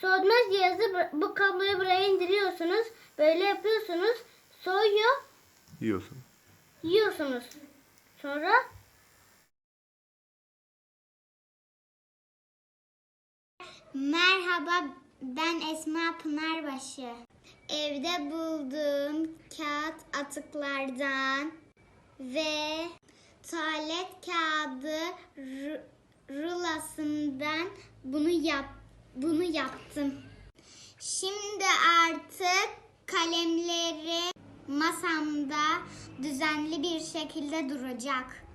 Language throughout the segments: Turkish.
Soğutma cihazı bu- kabloyu buraya indiriyorsunuz. Böyle yapıyorsunuz. Soğuyor. Yiyorsun. Yiyorsunuz. Sonra Merhaba, ben Esma Pınarbaşı. Evde bulduğum kağıt atıklardan ve tuvalet kağıdı ru- rulasından bunu yap bunu yaptım. Şimdi artık kalemleri masamda düzenli bir şekilde duracak.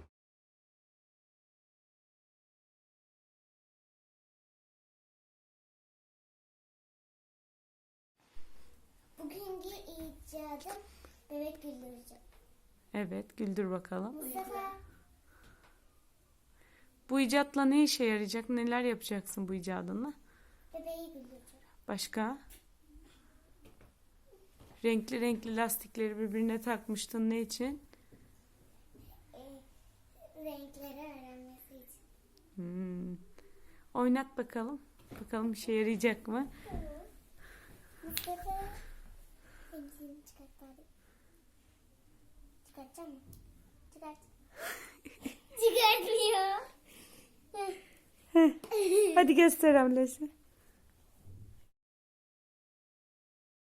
Bugünkü icadım bebek güldürücü. Evet, güldür bakalım. Bu sefer Bu icatla ne işe yarayacak? Neler yapacaksın bu icadınla? Bebeği güldürücü. Başka? Renkli renkli lastikleri birbirine takmıştın. Ne için? Renkleri öğrenmesi için. Hmm. Oynat bakalım. Bakalım işe yarayacak mı? Mustafa benimkini çıkart bari. Çıkartacak mı? Çıkart. Çıkartmıyor. Hadi göster ablası.